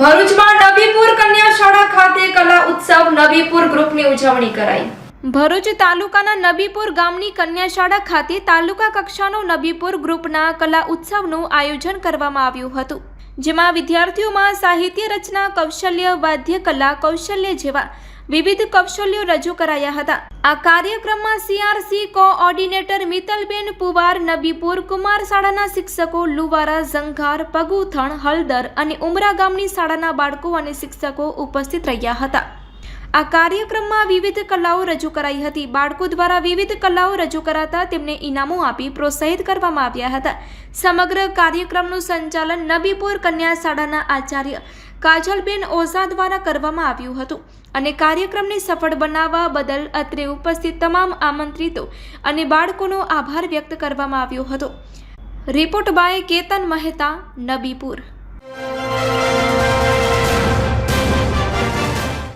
ભરૂચમાં નબીપુર કન્યા શાળા ખાતે કલા ઉત્સવ નબીપુર ગ્રુપની ઉજવણી કરાઈ. ભરૂચ તાલુકાના નબીપુર ગામની કન્યા શાળા ખાતે તાલુકા કક્ષાનો નબીપુર ગ્રુપના કલા ઉત્સવનું આયોજન કરવામાં આવ્યું હતું, જેમાં વિદ્યાર્થીઓમાં સાહિત્ય રચના, કૌશલ્ય, વાદ્ય કલા, કૌશલ્ય જેવા વિવિધ કૌશલ્યો રજૂ કરાયા હતા. આ કાર્યક્રમમાં સીઆરસી કોઓર્ડિનેટર મિતલબેન પુવાર નબીપુર કુમાર શાળાના શિક્ષકો લુવારા ઝંઘાર, પગુથણ હળદર અને ઉમરા ગામની શાળાના બાળકો અને શિક્ષકો ઉપસ્થિત રહ્યા હતા. આ કાર્યક્રમમાં વિવિધ કલાઓ રજૂ કરાઈ હતી. બાળકો દ્વારા વિવિધ કલાઓ રજૂ કરાતા તેમને ઇનામો આપી પ્રોત્સાહિત કરવામાં આવ્યા હતા. સમગ્ર કાર્યક્રમનું સંચાલન નબીપુર કન્યા શાળાના આચાર્ય કાજલબેન ઓઝા દ્વારા કરવામાં આવ્યું હતું અને કાર્યક્રમને સફળ બનાવવા બદલ અત્રે ઉપસ્થિત તમામ આમંત્રિતો અને બાળકોનો આભાર વ્યક્ત કરવામાં આવ્યો હતો. Report by Ketan Mehta, Nabipur.